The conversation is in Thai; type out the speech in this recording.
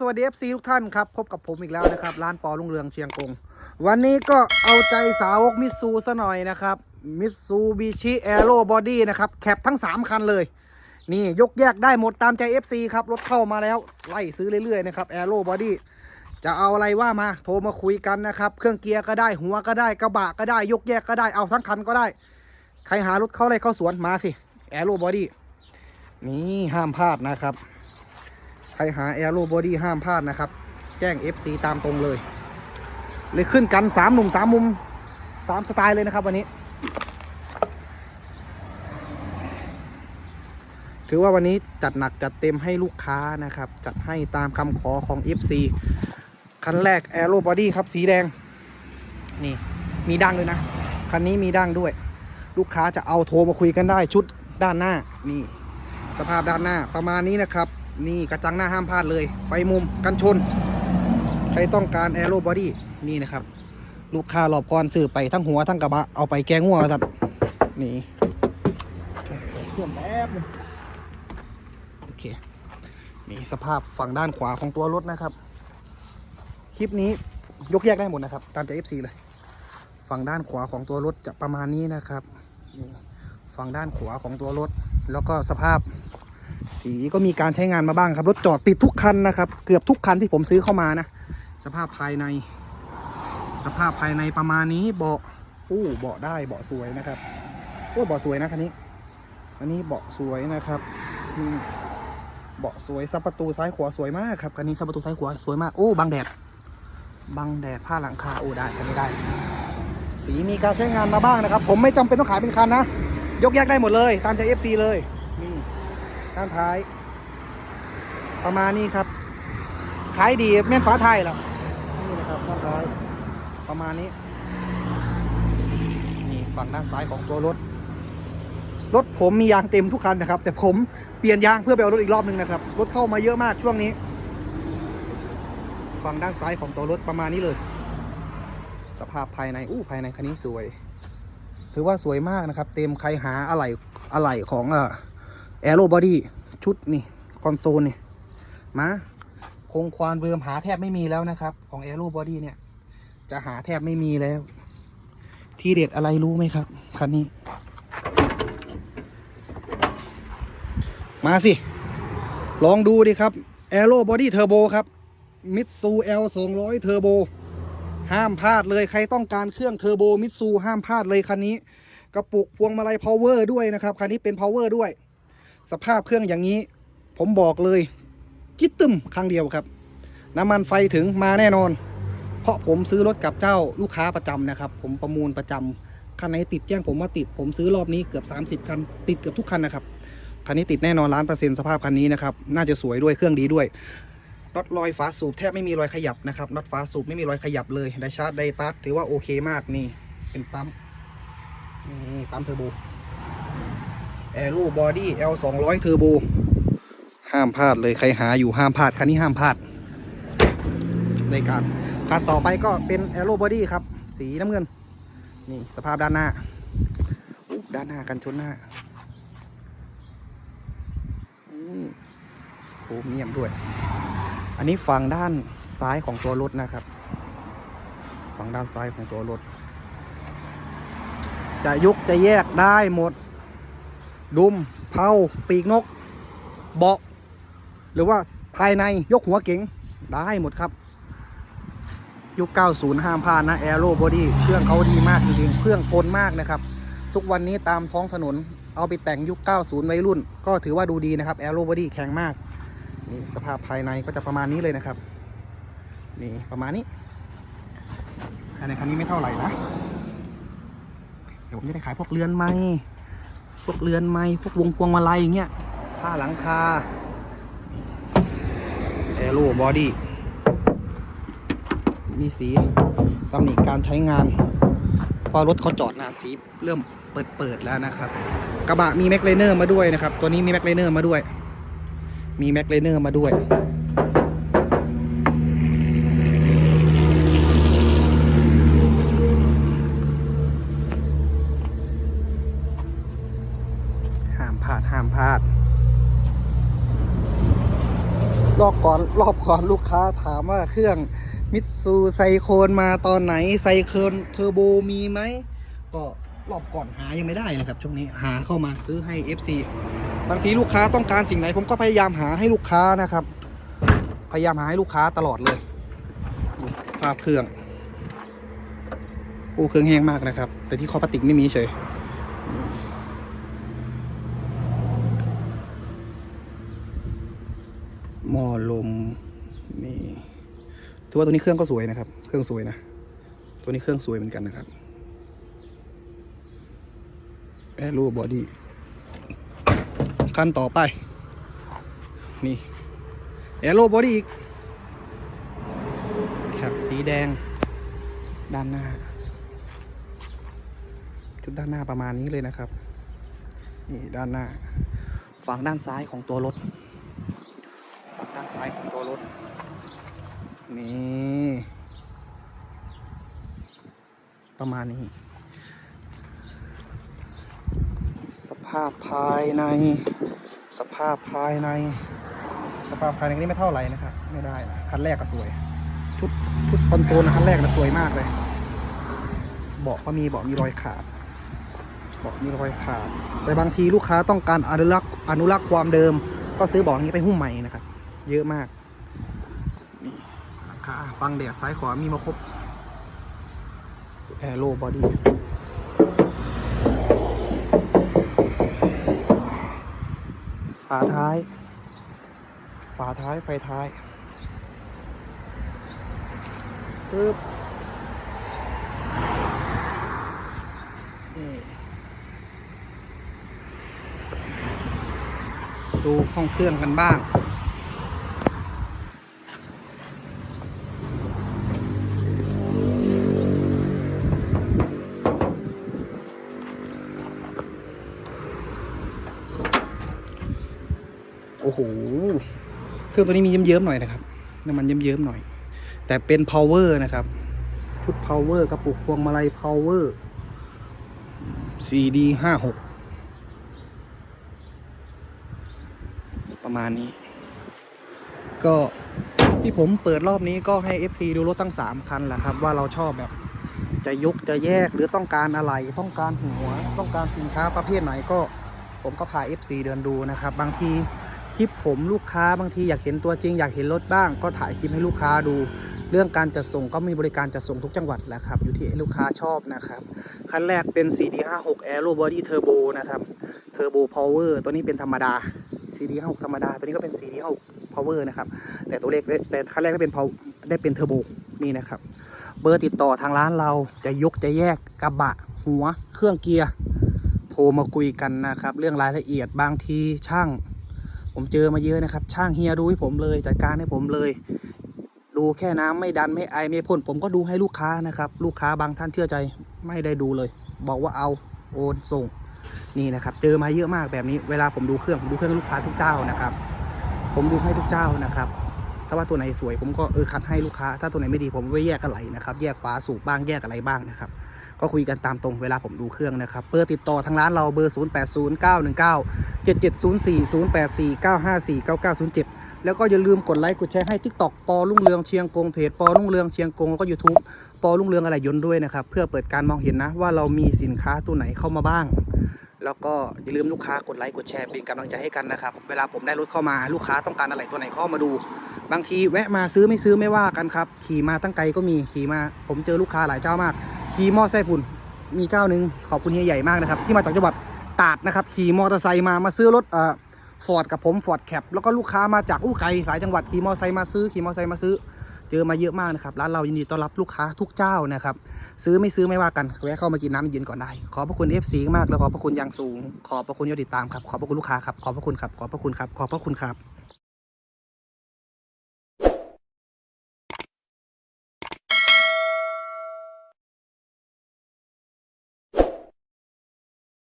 สวัสดี FC ทุกท่านครับ พบกับผมอีกแล้วนะครับ ร้านปอลุงเรืองเชียงกง วันนี้ก็เอาใจสาวกมิตซูซะหน่อยนะครับมิตซูบิชิแอโร่บอดี้นะครับ แคปทั้ง 3 คันเลย นี่ยกแยกได้หมดตามใจ FC ครับ รถเข้ามาแล้ว ไล่ซื้อเรื่อยๆนะครับแอโร่บอดี้จะเอาอะไรว่ามาโทรมาคุยกันนะครับ เครื่องเกียร์ก็ได้หัวก็ได้กระบะก็ได้ ยกแยกก็ได้เอาทั้งคันก็ได้ ใครหารถเข้าได้เข้าสวนมาสิแอโร่บอดี้นี่ห้ามพลาดนะครับ ใครหาแอโร่บอดี้ห้ามพลาดนะครับ แจ้ง FC ตามตรงเลย เลยขึ้นกัน3หนุ่ม3มุม3สไตล์เลยนะครับวันนี้ ถือว่าวันนี้จัดหนักจัดเต็มให้ลูกค้านะครับ จัดให้ตามคำขอของ FC คันแรกแอโร่บอดี้ครับสีแดง นี่มีดังด้วยนะ คันนี้มีดังด้วย ลูกค้าจะเอาโทรมาคุยกันได้ชุดด้านหน้านี่สภาพด้านหน้าประมาณนี้นะครับ นี่กระจังหน้าห้ามพลาดเลย ไฟมุมกันชน ใครต้องการแอโรบอดี้นี่นะครับ ลูกค้ารอบก่อนซื้อไปทั้งหัวทั้งกระบะ เอาไปแกงงัวครับนี่เครื่องแป๊บโอเค นี่สภาพฝั่งด้านขวาของตัวรถนะครับ คลิปนี้ยกแยกได้หมดนะครับ ตามใจ FC เลย ฝั่งด้านขวาของตัวรถจะประมาณนี้นะครับนี่ฝั่งด้านขวาของตัวรถ แล้วก็สภาพ สีก็มีการใช้งานมาบ้างครับ รถจอดติดทุกคันนะครับ เกือบทุกคันที่ผมซื้อเข้ามานะ สภาพภายใน สภาพภายในประมาณนี้เบาะอู้เบาะได้เบาะสวยนะครับโอ้เบาะสวยนะคันนี้อันนี้เบาะสวยนะครับเบาะสวยซับประตูซ้ายขวาสวยมากครับคันนี้ซับประตูซ้ายขวาสวยมากโอ้บังแดดบังแดดผ้าหลังคาโอ้ได้คันนี้ได้ สีมีการใช้งานมาบ้างนะครับ ผมไม่จำเป็นต้องขายเป็นคันนะยกแยกได้หมดเลย ตามใจ FC เลย ด้านท้าย ประมาณนี้ครับ ขายดีแม่นฟ้าไทยแล้วนี่นะครับด้านท้าย ประมาณนี้นี่ฝั่งด้านซ้ายของตัวรถ รถผมมียางเต็มทุกคันนะครับ แต่ผมเปลี่ยนยางเพื่อไปเอารถอีกรอบหนึ่งนะครับ รถเข้ามาเยอะมากช่วงนี้ ฝั่งด้านซ้ายของตัวรถประมาณนี้เลย สภาพภายในอู้ภายในคันนี้สวย ถือว่าสวยมากนะครับ เต็มใครหาอะไหล่อะไหล่ของเอ่อ แอโรบอดี้ชุดนี่ คอนโซลนี่มาคงควานเรือมหาแทบไม่มีแล้วนะครับ ของแอโรบอดี้เนี่ย จะหาแทบไม่มีแล้ว ที่เด็ดอะไรรู้ไหมครับ คันนี้ มาสิ ลองดูดิครับแอโรบอดี้เทอร์โบครับมิตซู L 2 0 0เทอร์โบห้ามพลาดเลยใครต้องการเครื่องเทอร์โบมิตซูห้ามพลาดเลยคันนี้ กระปุกพวงมาลัยพาวเวอร์ด้วยนะครับ คันนี้เป็นพาวเวอร์ด้วย สภาพเครื่องอย่างนี้ ผมบอกเลยคิดตึมครั้งเดียวครับ น้ำมันไฟถึงมาแน่นอน เพราะผมซื้อรถกับเจ้าลูกค้าประจำนะครับ ผมประมูลประจำคันไหนติดแจ้งผมว่าติด ผมซื้อรอบนี้เกือบ 30 คัน ติดเกือบทุกคันนะครับคันนี้ติดแน่นอนล้านเปอร์เซ็นต์สภาพคันนี้นะครับน่าจะสวยด้วยเครื่องดีด้วยน็อตรอยฝาสูบแทบไม่มีรอยขยับนะครับน็อตฝาสูบไม่มีรอยขยับเลยไดชาร์จไดตัสถือว่าโอเคมากนี่ เป็นปั๊มนี่ปั๊มเทอร์โบ แอโร่บอดี้ L 2 0 0เทอร์โบห้ามพลาดเลยใครหาอยู่ห้ามพลาดคันนี้ห้ามพลาดในการคันต่อไปก็เป็นแอโร่บอดี้ครับ สีน้ำเงิน นี่สภาพด้านหน้า ด้านหน้ากันชนหน้าอืมโครเมียมด้วย อันนี้ฝั่งด้านซ้ายของตัวรถนะครับ ฝั่งด้านซ้ายของตัวรถ จะยุกจะแยกได้หมด ดุมเผาปีกนก เบาะ หรือว่าภายในยกหัวเก๋งได้หมดครับ ยุค 90 ห้ามพลาดนะแอโรบอดี้เครื่องเขาดีมากจริงๆ เครื่องทนมากนะครับ ทุกวันนี้ตามท้องถนน เอาไปแต่งยุค 90 วัยรุ่น ก็ถือว่าดูดีนะครับแอโรบอดี้แข็งมาก นี่สภาพภายในก็จะประมาณนี้เลยนะครับ นี่ประมาณนี้ภายในคันนี้ไม่เท่าไหร่นะ เดี๋ยวผมจะได้ขายพวกเรือนไม้ วกเรือนไม้พวกวงพวงมาลัยอย่างเงี้ยผ้าหลังคาแอโรบอดี้มีสีตำหนิการใช้งาน พอรถเขาจอดนานสีเริ่มเปิดเปิดๆแล้วนะครับ กระบะมีแม็กเลเนอร์มาด้วยนะครับ ตัวนี้มีแม็กเลเนอร์มาด้วย มีแม็กเลเนอร์มาด้วย ห้ามพลาด ห้ามพลาด รอบก่อนรอบก่อนลูกค้าถามว่าเครื่องมิตซูไซโคนมาตอนไหนไซโคนเทอร์โบมีไหม ก็รอบก่อนหายังไม่ได้เลยครับช่วงนี้หาเข้ามาซื้อให้ FC บางทีลูกค้าต้องการสิ่งไหน ผมก็พยายามหาให้ลูกค้านะครับ พยายามหาให้ลูกค้าตลอดเลยภาพเครื่องโอ้เครื่องแห้งมากนะครับ แต่ที่คอพลาสติกไม่มีเฉย หม้อลมนี่ถือว่าตัวนี้เครื่องก็สวยนะครับ เครื่องสวยนะ ตัวนี้เครื่องสวยเหมือนกันนะครับแอโรบอดี้ขั้นต่อไป นี่แอโรบอดี้อีกครับสีแดง ด้านหน้าชุดด้านหน้าประมาณนี้เลยนะครับ นี่ด้านหน้า ฝั่งด้านซ้ายของตัวรถ ซ้ายของตัวรถ นี่ ประมาณนี้ สภาพภายใน สภาพภายใน สภาพภายในนี่ไม่เท่าไหร่นะครับ ไม่ได้นะคันแรกก็สวย ชุดชุดคอนโซลคันแรกนะสวยมากเลย เบาะก็มีเบาะมีรอยขาดเบาะมีรอยขาด แต่บางทีลูกค้าต้องการอนุรักษ์อนุรักษ์ความเดิม ก็ซื้อเบาะอย่างนี้ไปหุ้มใหม่นะครับ เยอะมาก นี่ราคาฟังแดดซ้ายขวามีมาครบแอโรบอดี้ฝาท้าย ฝาท้าย ไฟท้ายปึ๊บนี่ดูห้องเครื่องกันบ้าง โอ้โห เครื่องตัวนี้มีเยิ้มๆหน่อยนะครับ น้ำมันเยิ้มๆหน่อย แต่เป็น power นะครับ ชุด power กระปุกพวงมาลัย power CD ห้าหกประมาณนี้ ก็ที่ผมเปิดรอบนี้ก็ให้ FC ดูรถตั้ง 3 คันแหละครับ ว่าเราชอบแบบจะยกจะแยกหรือต้องการอะไรต้องการหัว ต้องการสินค้าประเภทไหนก็ ผมก็พา FC เดินดูนะครับ บางที คลิปผมลูกค้าบางทีอยากเห็นตัวจริง อยากเห็นรถบ้าง ก็ถ่ายคลิปให้ลูกค้าดู เรื่องการจัดส่งก็มีบริการจัดส่งทุกจังหวัดแหละครับ อยู่ที่ลูกค้าชอบนะครับ คันแรกเป็น CD56 Aero Body Turbo นะครับ Turbo Power ตัวนี้เป็นธรรมดา CD56 ธรรมดา ตัวนี้ก็เป็น CD56 Power นะครับ แต่ตัวเลขแต่คันแรกได้เป็น Power ได้เป็น Turbo นี่นะครับ เบอร์ติดต่อทางร้านเราจะยกจะแยกกระบะหัว เครื่องเกียร์ โทรมาคุยกันนะครับ เรื่องรายละเอียดบางทีช่าง ผมเจอมาเยอะนะครับ ช่างเฮียดูให้ผมเลยจัดการให้ผมเลย ดูแค่น้ำไม่ดันไม่ไอไม่พ่นผมก็ดูให้ลูกค้านะครับ ลูกค้าบางท่านเชื่อใจไม่ได้ดูเลย บอกว่าเอาโอนส่งนี่นะครับ เจอมาเยอะมากแบบนี้เวลาผมดูเครื่องผมดูเครื่องลูกค้าทุกเจ้านะครับ ผมดูให้ทุกเจ้านะครับถ้าว่าตัวไหนสวยผมก็เออคัดให้ลูกค้า ถ้าตัวไหนไม่ดีผมไม่แยกอะไรนะครับ แยกฝาสูบบ้างแยกอะไรบ้างนะครับ ก็คุยกันตามตรงเวลาผมดูเครื่องนะครับเบอร์ติดต่อทางร้านเราเบอร์ 0 8 0 9 1 9 7 7 0 4 0 8 4 9 5 4 9 9 0 7 แล้วก็อย่าลืมกดไลค์กดแชร์ให้ TikTok ปอรุ่งเรืองเชียงกงเพจปอรุ่งเรืองเชียงกงแล้วก็ YouTube ปอรุ่งเรืองอะไรยนต์ด้วยนะครับเพื่อเปิดการมองเห็นนะว่าเรามีสินค้าตัวไหนเข้ามาบ้าง แล้วก็อย่าลืมลูกค้ากดไลค์กดแชร์เป็นกำลังใจให้กันนะครับเวลาผมได้รถเข้ามาลูกค้าต้องการอะไรตัวไหนเข้ามาดูบางทีแวะมาซื้อไม่ซื้อไม่ว่ากันครับ ขี่มาตั้งไกลก็มีขี่มา ผมเจอลูกค้าหลายเจ้ามาก ขี่มอไซค์พุ่นมีเจ้าหนึ่งขอบคุณเฮียใหญ่มากนะครับ ที่มาจากจังหวัดตาดนะครับ ขี่มอเตอร์ไซค์มามาซื้อรถเอ่อฟอร์ดกับผมฟอร์ดแคปแล้วก็ลูกค้ามาจากอู้ไกลหลายจังหวัดขี่มอเตอร์ไซค์มาซื้อขี่มอเตอร์ไซค์มาซื้อ เจอมาเยอะมากนะครับร้านเรายินดีต้อนรับลูกค้าทุกเจ้านะครับ ซื้อไม่ซื้อไม่ว่ากันแวะเข้ามากินน้ำเย็นก่อนได้ ขอบพระคุณ FC มากแล้วขอบพระคุณอย่างสูง ขอบพระคุณยอดติดตามครับขอบพระคุณลูกค้าครับขอบพระคุณครับขอบพระคุณครับขอบพระคุณครับ